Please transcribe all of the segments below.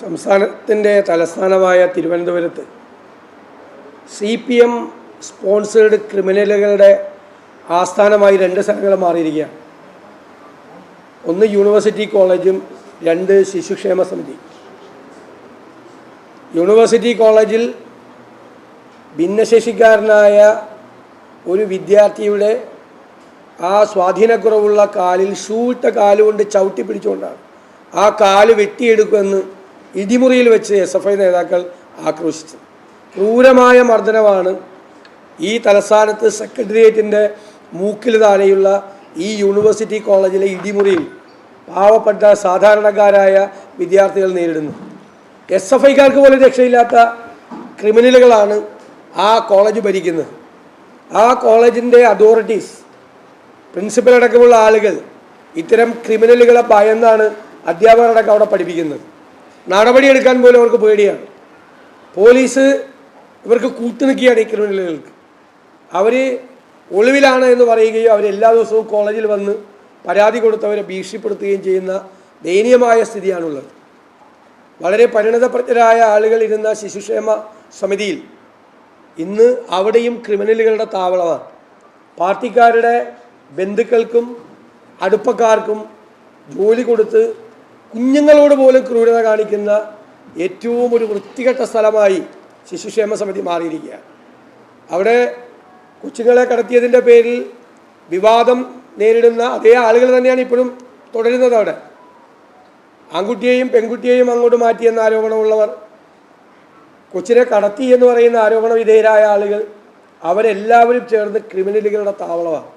സംസ്ഥാനത്തിന്റെ തലസ്ഥാനമായ തിരുവനന്തപുരത്ത് സി പി എം സ്പോൺസേഡ് ക്രിമിനലുകളുടെ ആസ്ഥാനമായി രണ്ട് സ്ഥലങ്ങൾ മാറിയിരിക്കുകയാണ്. ഒന്ന് യൂണിവേഴ്സിറ്റി കോളേജും രണ്ട് ശിശുക്ഷേമ സമിതി. യൂണിവേഴ്സിറ്റി കോളേജിൽ ഭിന്നശേഷിക്കാരനായ ഒരു വിദ്യാർത്ഥിയുടെ ആ സ്വാധീനക്കുറവുള്ള കാലിൽ ഷൂ ഇട്ട കാലുകൊണ്ട് ചവിട്ടി പിടിച്ചുകൊണ്ടാണ്. ആ കാൽ വെട്ടിയെടുക്കുമെന്ന് ഇടിമുറിയിൽ വെച്ച് എസ് എഫ് ഐ നേതാക്കൾ ആക്രോശിച്ചത് ക്രൂരമായ മർദ്ദനമാണ് ഈ തലസ്ഥാനത്ത് സെക്രട്ടേറിയറ്റിന്റെ മൂക്കിൽ താഴെയുള്ള ഈ യൂണിവേഴ്സിറ്റി കോളേജിലെ ഇടിമുറിയിൽ പാവപ്പെട്ട സാധാരണക്കാരായ വിദ്യാർത്ഥികൾ നേരിടുന്നു. എസ് എഫ് ഐക്കാർക്ക് പോലും രക്ഷയില്ലാത്ത ക്രിമിനലുകളാണ് ആ കോളേജ് ഭരിക്കുന്നത്. ആ കോളേജിന്റെ അതോറിറ്റീസ് പ്രിൻസിപ്പൽ അടക്കമുള്ള ആളുകൾ ഇത്തരം ക്രിമിനലുകളെ ഭയന്നാണ് അധ്യാപകരടക്കം അവിടെ പഠിപ്പിക്കുന്നത്. നടപടിയെടുക്കാൻ പോലും അവർക്ക് പേടിയാണ്. പോലീസ് ഇവർക്ക് കൂട്ടുനിൽക്കുകയാണ് ഈ ക്രിമിനലുകൾക്ക്. അവർ ഒളിവിലാണ് എന്ന് പറയുകയും അവർ എല്ലാ ദിവസവും കോളേജിൽ വന്ന് പരാതി കൊടുത്തവരെ ഭീഷണിപ്പെടുത്തുകയും ചെയ്യുന്ന ദയനീയമായ സ്ഥിതിയാണുള്ളത്. വളരെ പരിണതപ്രജ്ഞരായ ആളുകൾ ഇരുന്ന ശിശുക്ഷേമ സമിതിയിൽ ഇന്ന് അവിടെയും ക്രിമിനലുകളുടെ താവളമാണ്. പാർട്ടിക്കാരുടെ ബന്ധുക്കൾക്കും അടുപ്പക്കാർക്കും ജോലി കൊടുത്ത് കുഞ്ഞുങ്ങളോട് പോലും ക്രൂരത കാണിക്കുന്ന ഏറ്റവും ഒരു വൃത്തികെട്ട സ്ഥലമായി ശിശുക്ഷേമ സമിതി മാറിയിരിക്കുകയാണ് അവിടെ കൊച്ചുങ്ങളെ കടത്തിയതിന്റെ പേരിൽ വിവാദം നേരിടുന്ന അതേ ആളുകൾ തന്നെയാണ് ഇപ്പോഴും തുടരുന്നത് അവിടെ. ആൺകുട്ടിയെയും പെൺകുട്ടിയെയും അങ്ങോട്ട് മാറ്റിയെന്ന ആരോപണമുള്ളവർ കൊച്ചിനെ കടത്തി എന്ന് പറയുന്ന ആരോപണ വിധേയരായ ആളുകൾ അവരെല്ലാവരും ചേർന്ന് ക്രിമിനലുകളുടെ താവളമാണ്.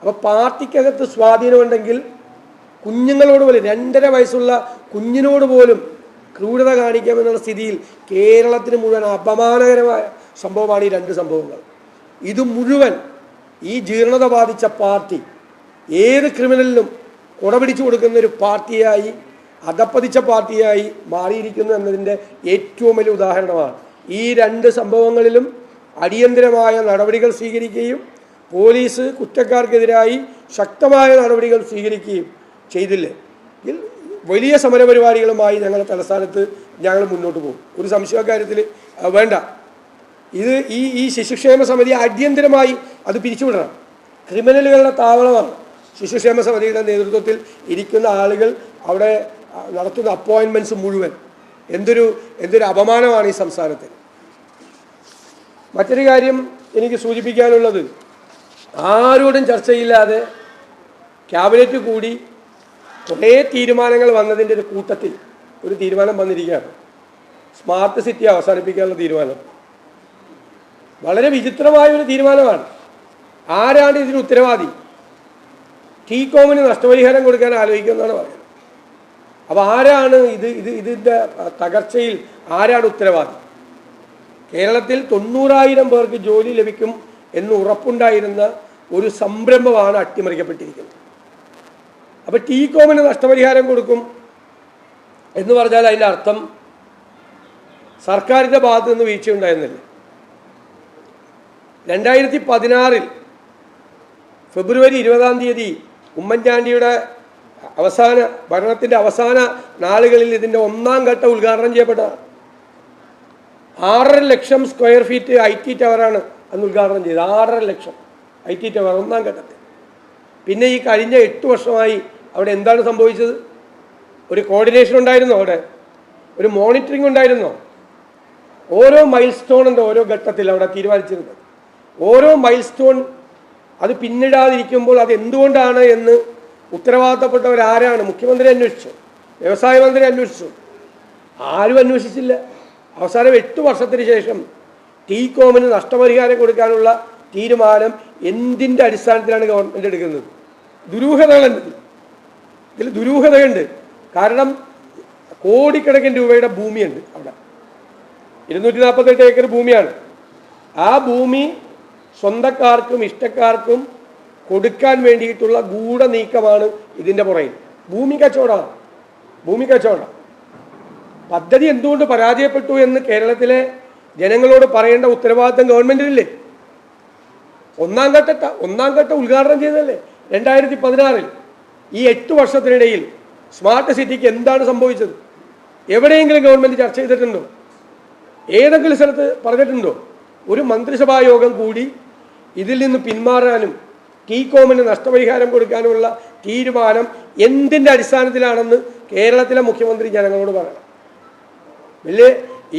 അപ്പോൾ പാർട്ടിക്കകത്ത് സ്വാധീനമുണ്ടെങ്കിൽ കുഞ്ഞുങ്ങളോട് പോലും രണ്ടര വയസ്സുള്ള കുഞ്ഞിനോട് പോലും ക്രൂരത കാണിക്കാമെന്നുള്ള സ്ഥിതിയിൽ കേരളത്തിന് മുഴുവൻ അപമാനകരമായ സംഭവമാണ് ഈ രണ്ട് സംഭവങ്ങൾ. ഇത് മുഴുവൻ ഈ ജീർണത ബാധിച്ച പാർട്ടി ഏത് ക്രിമിനലിനും കുടപിടിച്ചു കൊടുക്കുന്ന ഒരു പാർട്ടിയായി അധപ്പതിച്ച പാർട്ടിയായി മാറിയിരിക്കുന്നു എന്നതിന്റെ ഏറ്റവും വലിയ ഉദാഹരണമാണ്. ഈ രണ്ട് സംഭവങ്ങളിലും അടിയന്തരമായ നടപടികൾ സ്വീകരിക്കുകയും പോലീസ് കുറ്റക്കാർക്കെതിരായി ശക്തമായ നടപടികൾ സ്വീകരിക്കുകയും ചെയ്തില്ലേ? വലിയ സമരപരിപാടികളുമായി ഞങ്ങൾ തലസ്ഥാനത്ത് ഞങ്ങൾ മുന്നോട്ട് പോകും. ഒരു സംശയ കാര്യത്തിൽ വേണ്ട. ഇത് ഈ ഈ ശിശുക്ഷേമ സമിതി അടിയന്തരമായി അത് പിരിച്ചുവിടണം. ക്രിമിനലുകളുടെ താവളമാണ്. ശിശുക്ഷേമ സമിതിയുടെ നേതൃത്വത്തിൽ ഇരിക്കുന്ന ആളുകൾ അവിടെ നടത്തുന്ന അപ്പോയിൻമെന്റ്സ് മുഴുവൻ. എന്തൊരു എന്തൊരു അപമാനമാണ് ഈ സംസ്ഥാനത്തിന്. മറ്റൊരു കാര്യം എനിക്ക് സൂചിപ്പിക്കാനുള്ളത് ആരോടും ചർച്ചയില്ലാതെ ക്യാബിനറ്റ് കൂടി കുറേ തീരുമാനങ്ങൾ വന്നതിന്റെ ഒരു കൂട്ടത്തിൽ ഒരു തീരുമാനം വന്നിരിക്കുകയാണ്. സ്മാർട്ട് സിറ്റി അവസാനിപ്പിക്കാനുള്ള തീരുമാനം. വളരെ വിചിത്രമായ ഒരു തീരുമാനമാണ്. ആരാണ് ഇതിന് ഉത്തരവാദി? ടീ കോമിന് നഷ്ടപരിഹാരം കൊടുക്കാൻ ആലോചിക്കുമെന്നാണ് പറയുന്നത്. അപ്പോൾ ആരാണ് ഇത് ഇത് ഇതിന്റെ തകർച്ചയിൽ ആരാണ് ഉത്തരവാദി? കേരളത്തിൽ തൊണ്ണൂറായിരം പേർക്ക് ജോലി ലഭിക്കും എന്ന് ഉറപ്പുണ്ടായിരുന്ന ഒരു സംരംഭമാണ് അട്ടിമറിക്കപ്പെട്ടിരിക്കുന്നത്. അപ്പോൾ ടി കോമിന് നഷ്ടപരിഹാരം കൊടുക്കും എന്ന് പറഞ്ഞാൽ അതിന്റെ അർത്ഥം സർക്കാരിന്റെ ഭാഗത്തു നിന്ന് വീഴ്ച ഉണ്ടായിരുന്നില്ല. രണ്ടായിരത്തി പതിനാറിൽ ഫെബ്രുവരി ഇരുപതാം തീയതി ഉമ്മൻചാണ്ടിയുടെ അവസാന ഭരണത്തിന്റെ അവസാന നാളുകളിൽ ഇതിന്റെ ഒന്നാം ഘട്ടം ഉദ്ഘാടനം ചെയ്യപ്പെട്ടതാണ്. ആറര ലക്ഷം സ്ക്വയർ ഫീറ്റ് ഐ ടി ടവറാണ് അന്ന് ഉദ്ഘാടനം ചെയ്തത്. ആറര ലക്ഷം ഐ ടി ടവർ ഒന്നാം ഘട്ടത്തിൽ. പിന്നെ ഈ കഴിഞ്ഞ എട്ട് വർഷമായി അവിടെ എന്താണ് സംഭവിച്ചത്? ഒരു കോർഡിനേഷൻ ഉണ്ടായിരുന്നോ അവിടെ? ഒരു മോണിറ്ററിംഗ് ഉണ്ടായിരുന്നോ? ഓരോ മൈൽ ഉണ്ട് ഓരോ ഘട്ടത്തിൽ അവിടെ തീരുമാനിച്ചിരുന്നത്. ഓരോ മൈൽ സ്റ്റോൺ അത് പിന്നിടാതിരിക്കുമ്പോൾ അത് എന്തുകൊണ്ടാണ് എന്ന് ഉത്തരവാദിത്തപ്പെട്ടവരാരാണ് മുഖ്യമന്ത്രി അന്വേഷിച്ചു. വ്യവസായ മന്ത്രി അന്വേഷിച്ചു. ആരും അന്വേഷിച്ചില്ല. അവസാനം എട്ട് വർഷത്തിന് ശേഷം ടീ കോമിന് നഷ്ടപരിഹാരം കൊടുക്കാനുള്ള തീരുമാനം എന്തിന്റെ അടിസ്ഥാനത്തിലാണ് ഗവൺമെന്റ് എടുക്കുന്നത്? ദുരൂഹതകൾ ഇതിൽ. ഇതിൽ ദുരൂഹതയുണ്ട്. കാരണം കോടിക്കണക്കിന് രൂപയുടെ ഭൂമിയുണ്ട് അവിടെ. ഇരുന്നൂറ്റി നാൽപ്പത്തെട്ട് ഏക്കർ ഭൂമിയാണ്. ആ ഭൂമി സ്വന്തക്കാർക്കും ഇഷ്ടക്കാർക്കും കൊടുക്കാൻ വേണ്ടിയിട്ടുള്ള ഗൂഢ നീക്കമാണ് ഇതിന്റെ പുറകിൽ. ഭൂമി കച്ചവടമാണ്. ഭൂമി കച്ചവടം. പദ്ധതി എന്തുകൊണ്ട് പരാജയപ്പെട്ടു എന്ന് കേരളത്തിലെ ജനങ്ങളോട് പറയേണ്ട ഉത്തരവാദിത്തം ഗവൺമെന്റിനില്ലേ? ഒന്നാം ഘട്ട ഒന്നാം ഘട്ടം ഉദ്ഘാടനം ചെയ്തതല്ലേ? രണ്ടായിരത്തി പതിനാറിൽ ഈ എട്ട് വർഷത്തിനിടയിൽ സ്മാർട്ട് സിറ്റിക്ക് എന്താണ് സംഭവിച്ചത്? എവിടെയെങ്കിലും ഗവൺമെന്റ് ചർച്ച ചെയ്തിട്ടുണ്ടോ? ഏതെങ്കിലും സ്ഥലത്ത് പറഞ്ഞിട്ടുണ്ടോ? ഒരു മന്ത്രിസഭാ യോഗം കൂടി ഇതിൽ നിന്ന് പിന്മാറാനും ടി കോമിന് നഷ്ടപരിഹാരം കൊടുക്കാനുമുള്ള തീരുമാനം എന്തിന്റെ അടിസ്ഥാനത്തിലാണെന്ന് കേരളത്തിലെ മുഖ്യമന്ത്രി ജനങ്ങളോട് പറയണം. വലിയ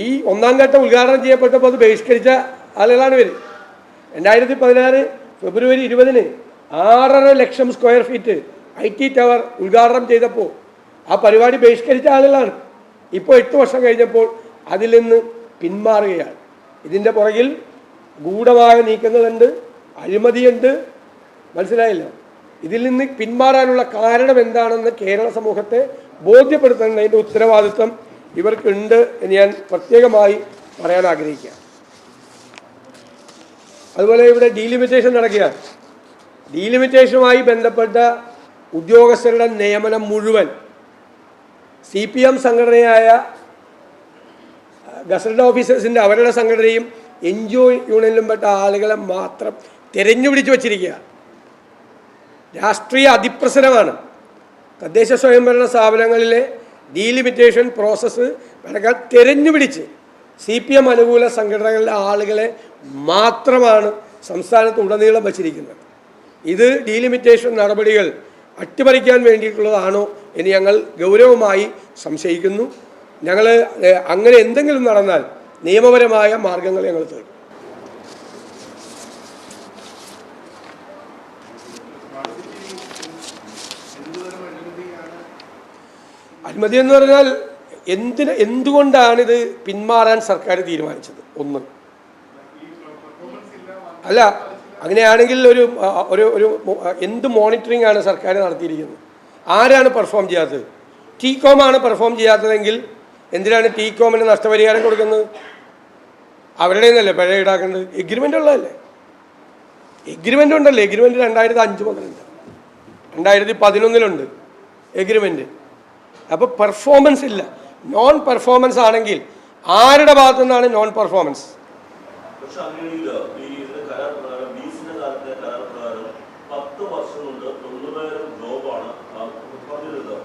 ഈ ഒന്നാം ഘട്ടം ഉദ്ഘാടനം ചെയ്യപ്പെട്ടപ്പോൾ അത് ബഹിഷ്കരിച്ച ആളുകളാണ് ഇവർ രണ്ടായിരത്തി പതിനാറ് ഫെബ്രുവരി ഇരുപതിന് ആറര ലക്ഷം square feet I T tower ഉദ്ഘാടനം ചെയ്തപ്പോൾ ആ പരിപാടി ബഹിഷ്കരിച്ച ആളുകളാണ്. ഇപ്പോൾ എട്ട് വർഷം കഴിഞ്ഞപ്പോൾ അതിൽ നിന്ന് പിന്മാറുകയാണ്. ഇതിന്റെ പുറകിൽ ഗൂഢമായ നീക്കങ്ങളുണ്ട് അഴിമതിയുണ്ട്. മനസ്സിലായല്ലോ? ഇതിൽ നിന്ന് പിന്മാറാനുള്ള കാരണം എന്താണെന്ന് കേരള സമൂഹത്തെ ബോധ്യപ്പെടുത്തേണ്ടതിന്റെ ഉത്തരവാദിത്വം ഇവർക്കുണ്ട് എന്ന് ഞാൻ പ്രത്യേകമായി പറയാൻ ആഗ്രഹിക്കുക അതുപോലെ ഇവിടെ ഡീലിമിറ്റേഷൻ നടക്കുകയാണ്. ഡീലിമിറ്റേഷനുമായി ബന്ധപ്പെട്ട ഉദ്യോഗസ്ഥരുടെ നിയമനം മുഴുവൻ സി പി എം സംഘടനയായ ഗസറ്റഡ് ഓഫീസേഴ്സിന്റെ അവരുടെ സംഘടനയും എൻ ജി ഒ യൂണിയനിലും പെട്ട ആളുകളെ മാത്രം തിരഞ്ഞുപിടിച്ച് വച്ചിരിക്കുക. രാഷ്ട്രീയ അതിപ്രസരമാണ്. തദ്ദേശ സ്വയംഭരണ സ്ഥാപനങ്ങളിലെ ഡീലിമിറ്റേഷൻ പ്രോസസ്സ് നടക്കാൻ തിരഞ്ഞുപിടിച്ച് സി പി എം അനുകൂല സംഘടനകളിലെ ആളുകളെ മാത്രമാണ് സംസ്ഥാനത്ത് ഉടനീളം വച്ചിരിക്കുന്നത്. ഇത് ഡീലിമിറ്റേഷൻ നടപടികൾ അട്ടിമറിക്കാൻ വേണ്ടിയിട്ടുള്ളതാണോ എന്ന് ഞങ്ങൾ ഗൗരവമായി സംശയിക്കുന്നു. ഞങ്ങൾ അങ്ങനെ എന്തെങ്കിലും നടന്നാൽ നിയമപരമായ മാർഗങ്ങൾ ഞങ്ങൾ തേടും. അഴിമതി എന്ന് പറഞ്ഞാൽ എന്തിന് എന്തുകൊണ്ടാണിത് പിന്മാറാൻ സർക്കാർ തീരുമാനിച്ചത്? ഒന്ന്. അല്ല അങ്ങനെയാണെങ്കിൽ ഒരു ഒരു ഒരു എന്ത് മോണിറ്ററിംഗ് ആണ് സർക്കാർ നടത്തിയിരിക്കുന്നത്? ആരാണ് പെർഫോം ചെയ്യാത്തത്? ടി കോമാണ് ആണ് പെർഫോം ചെയ്യാത്തതെങ്കിൽ എന്തിനാണ് ടി കോമിന് നഷ്ടപരിഹാരം കൊടുക്കുന്നത്? അവരുടെ നിന്നല്ലേ പിഴ ഈടാക്കേണ്ടത്? എഗ്രിമെന്റ് ഉള്ളതല്ലേ? എഗ്രിമെന്റ് ഉണ്ടല്ലോ? എഗ്രിമെന്റ് രണ്ടായിരത്തി അഞ്ച് മുതലുണ്ട്. രണ്ടായിരത്തി പതിനൊന്നിലുണ്ട് എഗ്രിമെന്റ് അപ്പോൾ പെർഫോമൻസ് ഇല്ല. നോൺ പെർഫോമൻസ് ആണെങ്കിൽ ആരുടെ ഭാഗത്തു നിന്നാണ് നോൺ പെർഫോമൻസ് പക്ഷെ അങ്ങനെയില്ല. ഈ കരാർ പ്രകാരം ബീസിന്റെ കാലത്തെ കരാർ പ്രകാരം പത്ത് വർഷം കൊണ്ട് തൊണ്ണൂറായിരം ജോബാണ് ആ പറഞ്ഞിരുന്നത്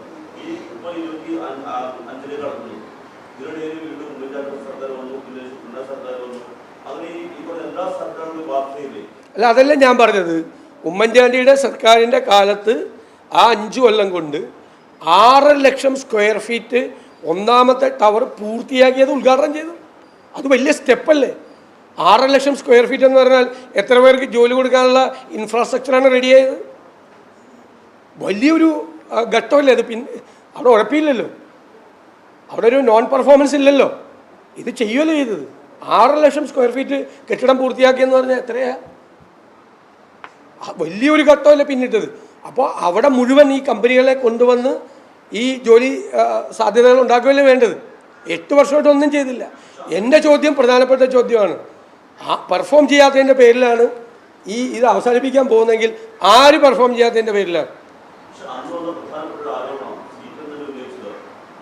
ഈ ഇപ്പൊ ഇരുപത്തി അഞ്ച്- ആ അഞ്ചിലേക്ക് കടക്കുന്നു ഇതിനിടയിൽ വീണ്ടും ഉമ്മൻചാണ്ടി സർക്കാർ വന്നു പിന്നെ പിണറായി സർക്കാർ വന്നു അങ്ങനെ ഈ ഈ പറഞ്ഞ എല്ലാ സർക്കാരുകളും ബാധ്യതയില്ലേ അല്ല അതല്ല ഞാൻ പറഞ്ഞത്. ഉമ്മൻചാണ്ടിയുടെ സർക്കാരിന്റെ കാലത്ത് ആ അഞ്ചു കൊല്ലം കൊണ്ട് ആറ് ലക്ഷം സ്ക്വയർ ഫീറ്റ് ഒന്നാമത്തെ ടവർ പൂർത്തിയാക്കിയത് ഉദ്ഘാടനം ചെയ്തു. അത് വലിയ സ്റ്റെപ്പല്ലേ ആറ് ലക്ഷം സ്ക്വയർ ഫീറ്റ് എന്ന് പറഞ്ഞാൽ എത്ര പേർക്ക് ജോലി കൊടുക്കാനുള്ള ഇൻഫ്രാസ്ട്രക്ചറാണ് റെഡിയായത് വലിയൊരു ഘട്ടമല്ലേ അത്? പിന്നെ അവിടെ ഉഴപ്പില്ലല്ലോ അവിടെ ഒരു നോൺ പെർഫോമൻസ് ഇല്ലല്ലോ. ഇത് ചെയ്യുമല്ലോ ചെയ്തത്? ആറ് ലക്ഷം സ്ക്വയർ ഫീറ്റ് കെട്ടിടം പൂർത്തിയാക്കിയെന്ന് പറഞ്ഞാൽ എത്രയാ? ആ വലിയൊരു ഘട്ടമല്ലേ പിന്നിട്ടത്. അപ്പോൾ അവിടെ മുഴുവൻ ഈ കമ്പനികളെ കൊണ്ടുവന്ന് ഈ ജോലി സാധ്യതകൾ ഉണ്ടാക്കുകയല്ലേ വേണ്ടത്? എട്ട് വർഷമായിട്ട് ഒന്നും ചെയ്തില്ല. എന്റെ ചോദ്യം പ്രധാനപ്പെട്ട ചോദ്യമാണ്. ആ പെർഫോം ചെയ്യാത്തതിന്റെ പേരിലാണ് ഈ ഇത് അവസാനിപ്പിക്കാൻ പോകുന്നതെങ്കിൽ ആര് പെർഫോം ചെയ്യാത്തതിന്റെ പേരിലാണ് പക്ഷെ അന്ന് വന്ന പ്രധാനപ്പെട്ട ഒരു ആരോപണം സി പി എം തന്നെ ഉന്നയിച്ചത്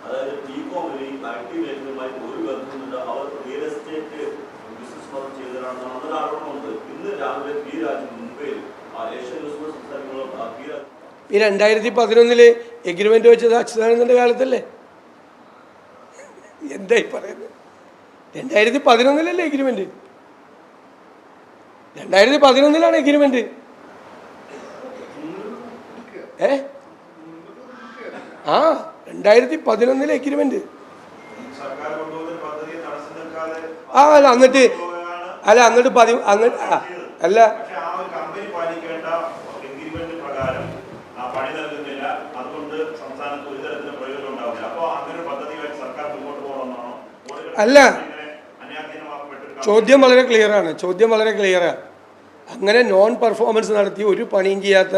അതായത് ടി കോമിന് ഐ ടി മേഖലയുമായി ഒരു ബന്ധമില്ല അവർ റിയൽ എസ്റ്റേറ്റ് ബിസിനസ് മാത്രം ചെയ്തതാണെന്നാണ് അന്നൊരു ആരോപണമുണ്ട് ഇന്ന് രാവിലെ പി രാജു മുംബൈയിൽ ആ ഏഷ്യൻ ന്യൂസ് സംസാരിക്കുമ്പോൾ ആ പി രാജു ഈ രണ്ടായിരത്തി പതിനൊന്നിൽ എഗ്രിമെന്റ് വെച്ചത് അച്യുതാനന്ദന്റെ കാലത്തല്ലേ? എന്തായി പറയുന്നത്? രണ്ടായിരത്തി പതിനൊന്നിലല്ലേ എഗ്രിമെന്റ് രണ്ടായിരത്തി പതിനൊന്നിലാണ് എഗ്രിമെന്റ് ഏ? ആ രണ്ടായിരത്തി പതിനൊന്നിലെ എഗ്രിമെന്റ് ആ അല്ല എന്നിട്ട് അല്ല എന്നിട്ട് പതി അല്ല പക്ഷെ ആ ഒരു കമ്പനി പാലിക്കേണ്ട എഗ്രിമെന്റ് പ്രകാരം ആ പണി നൽകുന്നില്ല അതുകൊണ്ട് സംസ്ഥാനത്ത് ഒരു തരത്തിലും പ്രയോജനം ഉണ്ടാവില്ല അപ്പോൾ അങ്ങനെ ഒരു പദ്ധതിയുമായി സർക്കാർ മുന്നോട്ട് പോകണമെന്നാണോ കോടികൾ അല്ല. ചോദ്യം വളരെ ക്ലിയറാണ്. ചോദ്യം വളരെ ക്ലിയറാണ് അങ്ങനെ നോൺ പെർഫോമൻസ് നടത്തി ഒരു പണിയും ചെയ്യാത്ത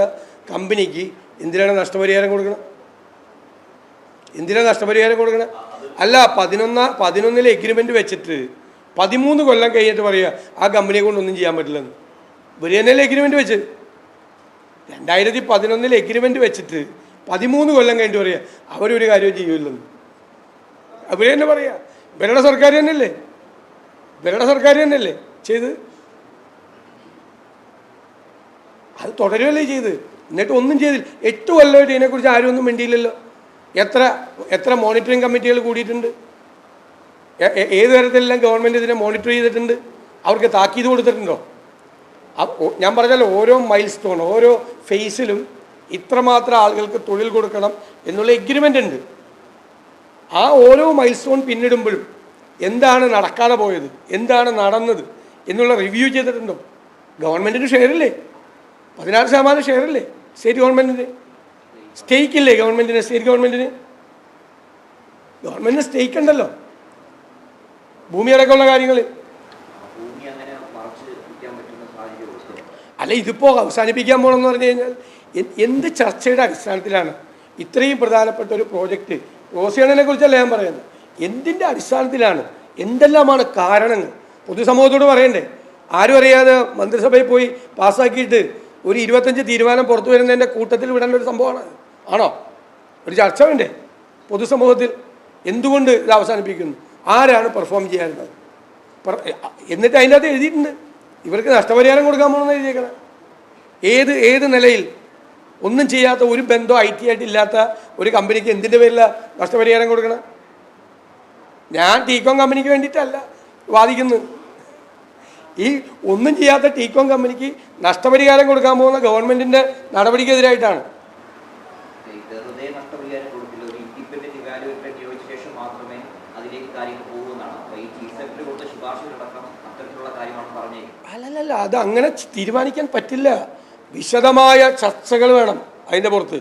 കമ്പനിക്ക് എന്തിനാണ് നഷ്ടപരിഹാരം കൊടുക്കണം? എന്തിനാണ് നഷ്ടപരിഹാരം കൊടുക്കണം? അല്ല പതിനൊന്ന പതിനൊന്നിലെ എഗ്രിമെന്റ് വെച്ചിട്ട് പതിമൂന്ന് കൊല്ലം കഴിഞ്ഞിട്ട് പറയുക ആ കമ്പനിയെ കൊണ്ടൊന്നും ചെയ്യാൻ പറ്റില്ലെന്ന്. ഇവർ തന്നെയല്ലേ എഗ്രിമെന്റ് വെച്ച്? രണ്ടായിരത്തി പതിനൊന്നിൽ എഗ്രിമെന്റ് വെച്ചിട്ട് പതിമൂന്ന് കൊല്ലം കഴിഞ്ഞിട്ട് പറയുക അവരൊരു കാര്യവും ചെയ്യില്ലെന്ന്. അവർ തന്നെ പറയാ. ഇവരുടെ സർക്കാർ തന്നെയല്ലേ? ഇവരുടെ സർക്കാർ തന്നെയല്ലേ ചെയ്ത്? അത് തുടരുകയല്ലേ ചെയ്ത്? എന്നിട്ട് ഒന്നും ചെയ്തില്ല. എട്ട് കൊല്ലമായിട്ട് ഇതിനെക്കുറിച്ച് ആരും ഒന്നും മിണ്ടിയില്ലല്ലോ. എത്ര എത്ര മോണിറ്ററിംഗ് കമ്മിറ്റികൾ കൂടിയിട്ടുണ്ട്. ഏത് തരത്തിലെല്ലാം ഗവൺമെന്റ് ഇതിനെ മോണിറ്റർ ചെയ്തിട്ടുണ്ട്? അവർക്ക് താക്കീത് കൊടുത്തിട്ടുണ്ടോ? ഞാൻ പറഞ്ഞല്ലോ ഓരോ മൈൽ സ്റ്റോൺ ഓരോ ഫേസിലും ഇത്രമാത്രം ആളുകൾക്ക് തൊഴിൽ കൊടുക്കണം എന്നുള്ള എഗ്രിമെന്റ് ഉണ്ട്. ആ ഓരോ മൈൽ സ്റ്റോൺ പിന്നിടുമ്പോഴും എന്താണ് നടക്കാതെ പോയത്? എന്താണ് നടന്നത്? എന്നുള്ള റിവ്യൂ ചെയ്തിട്ടുണ്ടോ? ഗവൺമെന്റിന് ഷെയറില്ലേ? പതിനാറ് ശതമാനം ഷെയറില്ലേ? സ്റ്റേറ്റ് ഗവൺമെന്റിന് സ്റ്റേക്ക് ഇല്ലേ ഗവൺമെന്റിന് സ്റ്റേറ്റ് ഗവൺമെന്റിന് ഗവൺമെന്റിന് സ്റ്റേക്ക് ഉണ്ടല്ലോ. ഭൂമി അടക്കമുള്ള കാര്യങ്ങൾ അല്ല ഇതിപ്പോൾ അവസാനിപ്പിക്കാൻ പോകണമെന്ന് പറഞ്ഞു കഴിഞ്ഞാൽ എന്ത് ചർച്ചയുടെ അടിസ്ഥാനത്തിലാണ് ഇത്രയും പ്രധാനപ്പെട്ട ഒരു പ്രോജക്റ്റ് റോസിയണനെ കുറിച്ചല്ല ഞാൻ പറയുന്നത്? എന്തിന്റെ അടിസ്ഥാനത്തിലാണ്? എന്തെല്ലാമാണ് കാരണങ്ങൾ? പൊതുസമൂഹത്തോട് പറയണ്ടേ. ആരും അറിയാതെ മന്ത്രിസഭയിൽ പോയി പാസ്സാക്കിയിട്ട് ഒരു ഇരുപത്തഞ്ച് തീരുമാനം പുറത്തു വരുന്നതിന്റെ കൂട്ടത്തിൽ വിടേണ്ട ഒരു സംഭവമാണ്. ആണോ? ഒരു ചർച്ച വേണ്ടേ? പൊതുസമൂഹത്തിൽ എന്തുകൊണ്ട് ഇത് അവസാനിപ്പിക്കുന്നു? ആരാണ് പെർഫോം ചെയ്യാറുള്ളത് എന്നിട്ട് അതിന്റെ അകത്ത് എഴുതിയിട്ടുണ്ട്. ഇവർക്ക് നഷ്ടപരിഹാരം കൊടുക്കാൻ പോകണമെന്ന് എഴുതിയേക്കണം. ഏത് ഏത് നിലയിൽ ഒന്നും ചെയ്യാത്ത ഒരു ബന്ധം ഐ ടി ആയിട്ട് ഇല്ലാത്ത ഒരു കമ്പനിക്ക് എന്തിന്റെ പേരിലാണ് നഷ്ടപരിഹാരം കൊടുക്കണം? ഞാൻ ടീകോം കമ്പനിക്ക് വേണ്ടിയിട്ടല്ല വാദിക്കുന്നത് ഈ ഒന്നും ചെയ്യാത്ത ടീകോം കമ്പനിക്ക് നഷ്ടപരിഹാരം കൊടുക്കാൻ പോകുന്ന ഗവൺമെന്റിന്റെ നടപടിക്കെതിരായിട്ടാണ്. അല്ലല്ല അത് അങ്ങനെ തീരുമാനിക്കാൻ പറ്റില്ല. വിശദമായ ചർച്ചകൾ വേണം അതിന്റെ പുറത്ത്.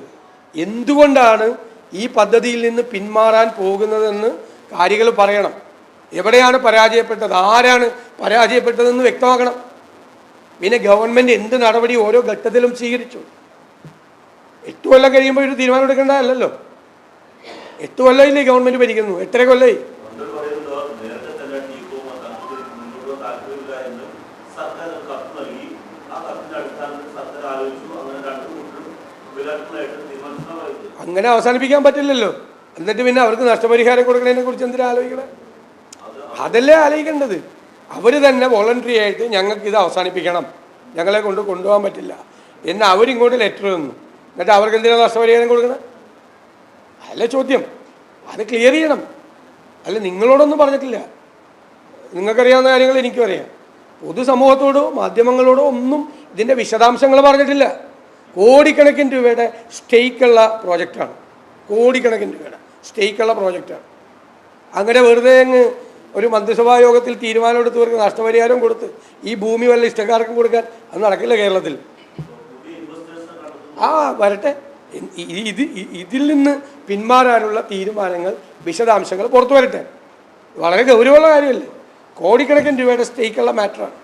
എന്തുകൊണ്ടാണ് ഈ പദ്ധതിയിൽ നിന്ന് പിന്മാറാൻ പോകുന്നതെന്ന് കാര്യങ്ങൾ പറയണം. എവിടെയാണ് പരാജയപ്പെട്ടത്? ആരാണ് പരാജയപ്പെട്ടതെന്ന് വ്യക്തമാക്കണം. പിന്നെ ഗവൺമെന്റ് എന്ത് നടപടി ഓരോ ഘട്ടത്തിലും സ്വീകരിച്ചു? എട്ട് കൊല്ലം കഴിയുമ്പോൾ ഒരു തീരുമാനം എടുക്കേണ്ടതല്ലോ എട്ട് കൊല്ലമില്ലേ ഗവൺമെന്റ് ഭരിക്കുന്നു? എട്ടര കൊല്ലമായി സർക്കാർ അങ്ങനെ അങ്ങനെ അവസാനിപ്പിക്കാൻ പറ്റില്ലല്ലോ. എന്നിട്ട് പിന്നെ അവർക്ക് നഷ്ടപരിഹാരം കൊടുക്കുന്നതിനെ കുറിച്ച് എന്തിനാ ആലോചിക്കണേ? അതല്ലേ ആലോചിക്കേണ്ടത്. അവർ തന്നെ വോളണ്ടറി ആയിട്ട് ഞങ്ങൾക്ക് ഇത് അവസാനിപ്പിക്കണം. ഞങ്ങളെ കൊണ്ട് കൊണ്ടുപോകാൻ പറ്റില്ല. എന്ന് അവരിങ്ങോട്ട് ലെറ്റർ തന്നു. എന്നിട്ട് അവർക്ക് എന്തിനാ നഷ്ടപരിഹാരം കൊടുക്കണം? അല്ല ചോദ്യം. അത് ക്ലിയർ ചെയ്യണം. അല്ല നിങ്ങളോടൊന്നും പറഞ്ഞിട്ടില്ല. നിങ്ങൾക്കറിയാവുന്ന കാര്യങ്ങൾ എനിക്കും അറിയാം. പൊതുസമൂഹത്തോടോ മാധ്യമങ്ങളോടോ ഒന്നും ഇതിന്റെ വിശദാംശങ്ങൾ പറഞ്ഞിട്ടില്ല. കോടിക്കണക്കിന് രൂപയുടെ സ്റ്റേക്കുള്ള പ്രോജക്റ്റാണ്. കോടിക്കണക്കിന് രൂപയുടെ സ്റ്റേക്കുള്ള പ്രോജക്റ്റാണ്. അങ്ങനെ വെറുതെ അങ്ങ് ഒരു മന്ത്രിസഭാ യോഗത്തിൽ തീരുമാനമെടുത്തവർക്ക് നഷ്ടപരിഹാരം കൊടുത്ത് ഈ ഭൂമി വല്ല ഇഷ്ടക്കാർക്കും കൊടുക്കാൻ അത് നടക്കില്ല കേരളത്തിൽ. ആ വരട്ടെ. ഇത് ഇതിൽ നിന്ന് പിന്മാറാനുള്ള തീരുമാനങ്ങൾ വിശദാംശങ്ങൾ പുറത്തു വരട്ടെ. വളരെ ഗൗരവമുള്ള കാര്യമല്ലേ? കോടിക്കണക്കിന് രൂപയുടെ സ്റ്റേക്കുള്ള മാറ്ററാണ്.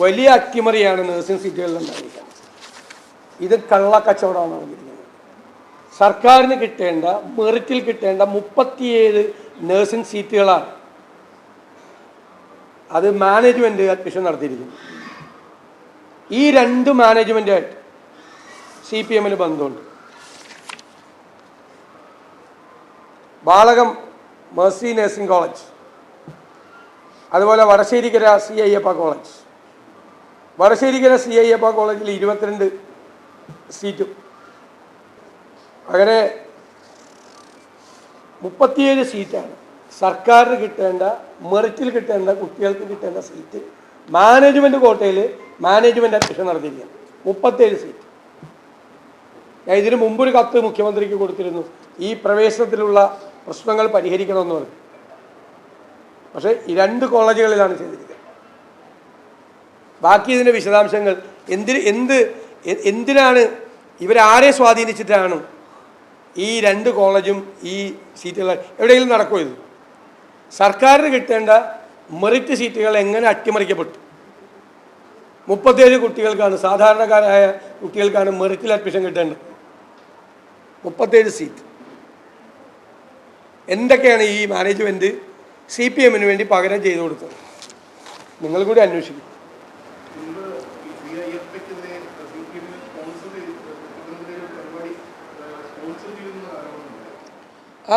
വലിയ അട്ടിമറിയാണ് നഴ്സിംഗ് സീറ്റുകളിൽ ഉണ്ടായിരിക്കുന്നത്. ഇത് കള്ളക്കച്ചവടമാണ് നടന്നിരിക്കുന്നത് സർക്കാരിന് കിട്ടേണ്ട മെറിറ്റിൽ കിട്ടേണ്ട മുപ്പത്തിയേഴ് നഴ്സിംഗ് സീറ്റുകളാണ് അത് മാനേജ്മെന്റ് അഡ്മിഷൻ നടത്തിയിരിക്കും. ഈ രണ്ട് മാനേജ്മെന്റായിട്ട് സി പി എമ്മിന് ബന്ധമുണ്ട്. ബാളകം മേഴ്സി നഴ്സിംഗ് കോളേജ് അതുപോലെ Vadasserikkara C Ayyappa college Vadasserikkara C Ayyappa കോളേജിൽ ഇരുപത്തിരണ്ട് സീറ്റും അങ്ങനെ മുപ്പത്തിയേഴ് സീറ്റാണ് സർക്കാരിന് കിട്ടേണ്ട മെറിറ്റിൽ കിട്ടേണ്ട കുട്ടികൾക്ക് കിട്ടേണ്ട സീറ്റ്. മാനേജ്മെന്റ് കോട്ടയിൽ മാനേജ്മെന്റ് അഡ്മിഷൻ നടത്തിയിരിക്കുകയാണ്. മുപ്പത്തേഴ് സീറ്റ്. ഞാൻ ഇതിനു മുമ്പൊരു കത്ത് മുഖ്യമന്ത്രിക്ക് കൊടുത്തിരുന്നു. ഈ പ്രവേശനത്തിലുള്ള പ്രശ്നങ്ങൾ പരിഹരിക്കണമെന്ന് പറഞ്ഞു. പക്ഷേ ഈ രണ്ട് കോളേജുകളിലാണ് ചെയ്തിരിക്കുന്നത്. ബാക്കി ഇതിന്റെ വിശദാംശങ്ങൾ എന്തിന് എന്ത് എന്തിനാണ് ഇവരാരെ സ്വാധീനിച്ചിട്ടാണ് ഈ രണ്ട് കോളേജും ഈ സീറ്റുകൾ എവിടെയെങ്കിലും നടക്കുമോ ഇത്? സർക്കാരിന് കിട്ടേണ്ട മെറിറ്റ് സീറ്റുകൾ എങ്ങനെ അട്ടിമറിക്കപ്പെട്ടു? മുപ്പത്തേഴ് കുട്ടികൾക്കാണ് സാധാരണക്കാരായ കുട്ടികൾക്കാണ് മെറിറ്റിൽ അഡ്മിഷൻ കിട്ടേണ്ടത്. മുപ്പത്തേഴ് സീറ്റ്. എന്തൊക്കെയാണ് ഈ മാനേജ്മെന്റ് സി പി എമ്മിന് വേണ്ടി പകരം ചെയ്തു കൊടുത്തത്? നിങ്ങൾ കൂടി അന്വേഷിക്കും. ആ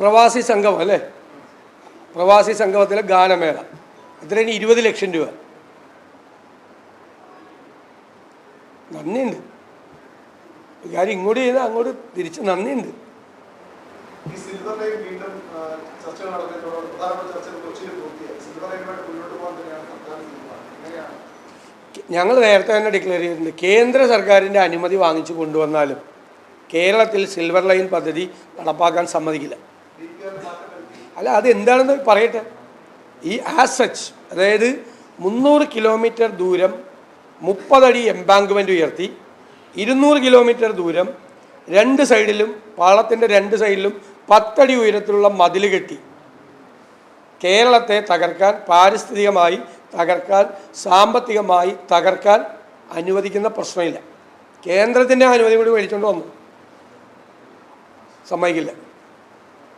പ്രവാസി സംഘം അല്ലേ? പ്രവാസി സംഗമത്തിലെ ഗാനമേള. എത്രയാണ് ഇരുപത് ലക്ഷം രൂപ. നന്ദിയുണ്ട്. കാര്യം ഇങ്ങോട്ട് ചെയ്താൽ അങ്ങോട്ട് തിരിച്ച് നന്ദിയുണ്ട്. ഞങ്ങൾ നേരത്തെ തന്നെ ഡിക്ലെയർ ചെയ്തിട്ടുണ്ട്. കേന്ദ്ര സർക്കാരിന്റെ അനുമതി വാങ്ങിച്ചു കൊണ്ടുവന്നാലും കേരളത്തിൽ സിൽവർ ലൈൻ പദ്ധതി നടപ്പാക്കാൻ സമ്മതിക്കില്ല ഡി പി ആർ മാറ്റം വരുത്തി അല്ല അത് എന്താണെന്ന് പറയട്ടെ. ഈ ആസ് സച്ച് അതായത് മുന്നൂറ് കിലോമീറ്റർ ദൂരം മുപ്പതടി എംബാങ്ക്മെന്റ് ഉയർത്തി ഇരുന്നൂറ് കിലോമീറ്റർ ദൂരം രണ്ട് സൈഡിലും പാളത്തിന്റെ രണ്ട് സൈഡിലും പത്തടി ഉയരത്തിലുള്ള മതിൽ കെട്ടി. കേരളത്തെ തകർക്കാൻ പാരിസ്ഥിതികമായി തകർക്കാൻ സാമ്പത്തികമായി തകർക്കാൻ അനുവദിക്കുന്ന പ്രശ്നമില്ല. കേന്ദ്രത്തിന്റെ അനുമതി കൂടി മേടിച്ചുകൊണ്ട് വന്നു. സമ്മതിക്കില്ല.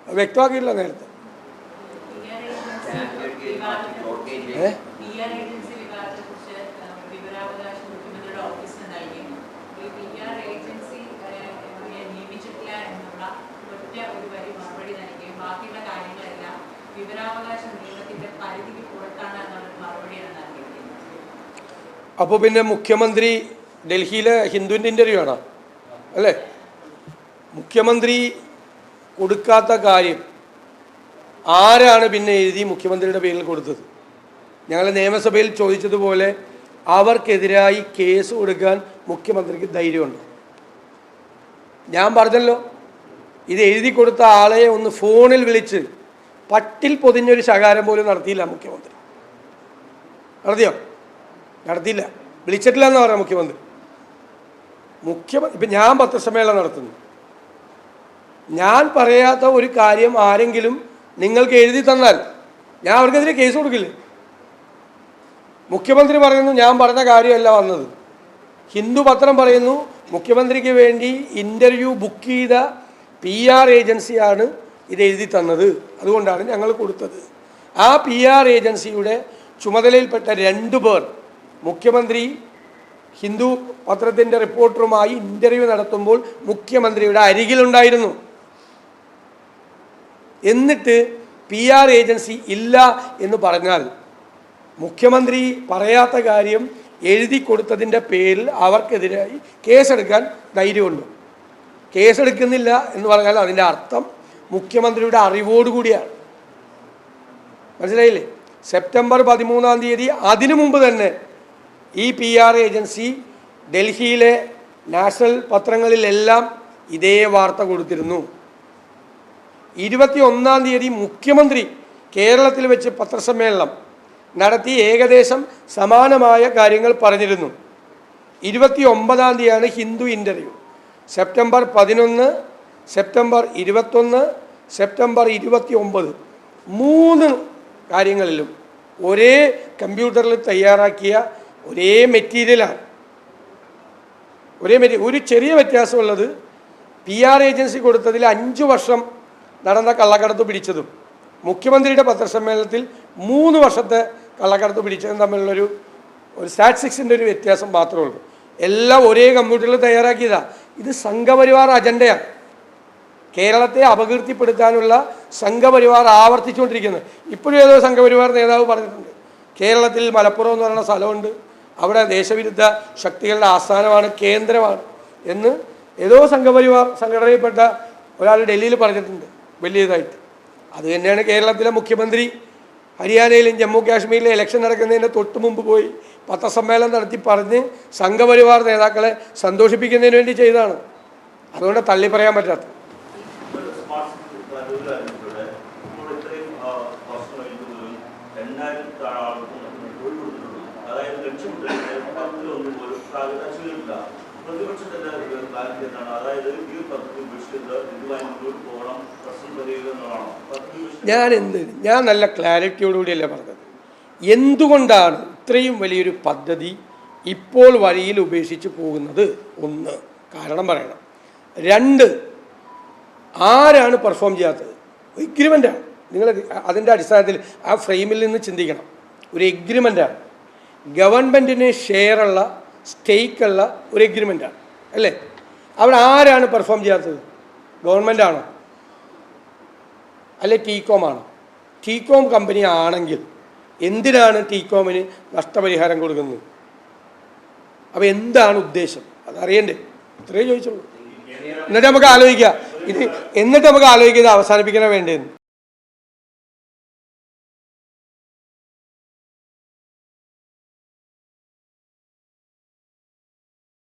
വ്യക്തമാക്കിയില്ല നേരത്തെ. അപ്പോൾ പിന്നെ മുഖ്യമന്ത്രി ഡൽഹിയിലെ ഹിന്ദുവിന്റെ ഇന്റർവ്യൂ ആണോ? അല്ലേ? മുഖ്യമന്ത്രി കൊടുക്കാത്ത കാര്യം ആരാണ് പിന്നെ എഴുതി മുഖ്യമന്ത്രിയുടെ പേരിൽ കൊടുത്തത്? ഞങ്ങൾ നിയമസഭയിൽ ചോദിച്ചതുപോലെ അവർക്കെതിരായി കേസ് കൊടുക്കാൻ മുഖ്യമന്ത്രിക്ക് ധൈര്യമുണ്ട്. ഞാൻ പറഞ്ഞല്ലോ ഇത് എഴുതി കൊടുത്ത ആളെ ഒന്ന് ഫോണിൽ വിളിച്ച് പട്ടിൽ പൊതിഞ്ഞൊരു ശകാരം പോലും നടത്തിയില്ല മുഖ്യമന്ത്രി. നടത്തിയോ? നടത്തിയില്ല. വിളിച്ചിട്ടില്ല എന്ന് പറയാം മുഖ്യമന്ത്രി. മുഖ്യമന്ത്രി ഇപ്പം ഞാൻ പത്രസമ്മേളനം നടത്തുന്നു. ഞാൻ പറയാത്ത ഒരു കാര്യം ആരെങ്കിലും നിങ്ങൾക്ക് എഴുതി തന്നാൽ. ഞാൻ അവർക്കെതിരെ കേസ് കൊടുക്കില്ലേ? മുഖ്യമന്ത്രി പറയുന്നു ഞാൻ പറഞ്ഞ കാര്യമല്ല വന്നത്. ഹിന്ദു പത്രം പറയുന്നു മുഖ്യമന്ത്രിക്ക് വേണ്ടി ഇന്റർവ്യൂ ബുക്ക് ചെയ്ത പി ആർ ഏജൻസിയാണ് ഇത് എഴുതി തന്നത്. അതുകൊണ്ടാണ് ഞങ്ങൾ കൊടുത്തത്. ആ പി ആർ ഏജൻസിയുടെ ചുമതലയിൽപ്പെട്ട രണ്ടു പേർ മുഖ്യമന്ത്രി ഹിന്ദു പത്രത്തിന്റെ റിപ്പോർട്ടറുമായി ഇന്റർവ്യൂ നടത്തുമ്പോൾ മുഖ്യമന്ത്രിയുടെ അരികിലുണ്ടായിരുന്നു. എന്നിട്ട് പി ആർ ഏജൻസി ഇല്ല എന്ന് പറഞ്ഞാൽ മുഖ്യമന്ത്രി പറയാത്ത കാര്യം എഴുതി കൊടുത്തതിന്റെ പേരിൽ അവർക്കെതിരായി കേസെടുക്കാൻ ധൈര്യമുണ്ട്. കേസെടുക്കുന്നില്ല എന്ന് പറഞ്ഞാൽ അതിന്റെ അർത്ഥം മുഖ്യമന്ത്രിയുടെ അറിവോടുകൂടിയാണ് മനസ്സിലായില്ലേ? സെപ്റ്റംബർ പതിമൂന്നാം തീയതി അതിനു മുമ്പ് തന്നെ ഈ പി ആർ ഏജൻസി ഡൽഹിയിലെ നാഷണൽ പത്രങ്ങളിലെല്ലാം ഇതേ വാർത്ത കൊടുത്തിരുന്നു. ഇരുപത്തി ഒന്നാം തീയതി മുഖ്യമന്ത്രി കേരളത്തിൽ വെച്ച് പത്രസമ്മേളനം നടത്തി ഏകദേശം സമാനമായ കാര്യങ്ങൾ പറഞ്ഞിരുന്നു. ഇരുപത്തി ഒമ്പതാം തീയതിയാണ് ഹിന്ദു ഇന്റർവ്യൂ സെപ്റ്റംബർ പതിനൊന്ന് സെപ്റ്റംബർ ഇരുപത്തൊന്ന് സെപ്റ്റംബർ ഇരുപത്തി ഒമ്പത് മൂന്ന് കാര്യങ്ങളിലും ഒരേ കമ്പ്യൂട്ടറിൽ തയ്യാറാക്കിയ ഒരേ മെറ്റീരിയലാണ്. ഒരേ മെറ്റീരിയൽ ഒരു ചെറിയ വ്യത്യാസമുള്ളത് പി ആർ ഏജൻസി കൊടുത്തതിൽ അഞ്ച് വർഷം നടന്ന കള്ളക്കടത്ത് പിടിച്ചതും. മുഖ്യമന്ത്രിയുടെ പത്രസമ്മേളനത്തിൽ മൂന്ന് വർഷത്തെ കള്ളക്കടത്ത് പിടിച്ചതും തമ്മിലുള്ളൊരു ഒരു സ്റ്റാറ്റ്സിക്സിന്റെ ഒരു വ്യത്യാസം മാത്രമേ ഉള്ളൂ. എല്ലാം ഒരേ കമ്പ്യൂട്ടറിൽ തയ്യാറാക്കിയതാണ് ഇത് സംഘപരിവാർ അജണ്ടയാണ്. കേരളത്തെ അപകീർത്തിപ്പെടുത്താനുള്ള സംഘപരിവാർ ആവർത്തിച്ചുകൊണ്ടിരിക്കുന്നത് ഇപ്പോഴും ഏതോ സംഘപരിവാർ നേതാവ് പറഞ്ഞിട്ടുണ്ട്. കേരളത്തിൽ മലപ്പുറം എന്ന് പറയുന്ന സ്ഥലമുണ്ട്. അവിടെ ദേശവിരുദ്ധ ശക്തികളുടെ ആസ്ഥാനമാണ് കേന്ദ്രമാണ് എന്ന് ഏതോ സംഘപരിവാർ സംഘടനയിൽപ്പെട്ട ഒരാൾ ഡൽഹിയിൽ പറഞ്ഞിട്ടുണ്ട്. വലിയതായിട്ട്. അത് തന്നെയാണ് കേരളത്തിലെ മുഖ്യമന്ത്രി ഹരിയാനയിലും ജമ്മു കാശ്മീരിലെ ഇലക്ഷൻ നടക്കുന്നതിന് തൊട്ട് മുമ്പ് പോയി പത്രസമ്മേളനം നടത്തി പറഞ്ഞ് സംഘപരിവാർ നേതാക്കളെ സന്തോഷിപ്പിക്കുന്നതിന് വേണ്ടി ചെയ്തതാണ്. അതുകൊണ്ട് തള്ളി പറയാൻ പറ്റാത്തത് ഒരു സ്മാർട്ട് സിറ്റി കരൂരായിരുന്നവിടെ ഇപ്പോൾ ഇത്രയും ആ, വർഷം കഴിഞ്ഞു പോലും എണ്ണായിരത്തി ആളുകൾക്ക് തൊഴിൽ കൊടുത്തിട്ടുള്ളൂ അതായത് ലക്ഷ്യമിട്ട് പത്തിലൊന്നും പോലും പ്രാഗതാശീലില്ല എന്താണ്? അതായത് ഈ പദ്ധതി ഞാൻ എന്ത് ഞാൻ നല്ല ക്ലാരിറ്റിയോടുകൂടിയല്ലേ പറഞ്ഞത്? എന്തുകൊണ്ടാണ് ഇത്രയും വലിയൊരു പദ്ധതി ഇപ്പോൾ വഴിയിൽ ഉപേക്ഷിച്ച് പോകുന്നത്? ഒന്ന് കാരണം പറയണം. രണ്ട് ആരാണ് പെർഫോം ചെയ്യാത്തത്? എഗ്രിമെന്റാണ്. നിങ്ങൾ അതിന്റെ അടിസ്ഥാനത്തിൽ ആ ഫ്രെയിമിൽ നിന്ന് ചിന്തിക്കണം. ഒരു എഗ്രിമെന്റാണ്. ഗവൺമെന്റിന് ഷെയറുള്ള സ്റ്റേക്കുള്ള ഒരു എഗ്രിമെന്റാണ്. അല്ലേ? അവിടെ ആരാണ് പെർഫോം ചെയ്യാത്തത്? ഗവൺമെന്റാണോ അല്ലെ ടീകോം ആണോ? ടീകോം കമ്പനി ആണെങ്കിൽ എന്തിനാണ് ടീകോമിന് നഷ്ടപരിഹാരം കൊടുക്കുന്നത്? അപ്പോൾ എന്താണ് ഉദ്ദേശം? അതറിയണ്ടേ? ഇത്രയേ ചോദിച്ചുള്ളൂ. എന്നിട്ട് നമുക്ക് ആലോചിക്കാം. ഇത് എന്നിട്ട് നമുക്ക് ആലോചിക്കുന്നത് അവസാനിപ്പിക്കണ വേണ്ടതെന്ന്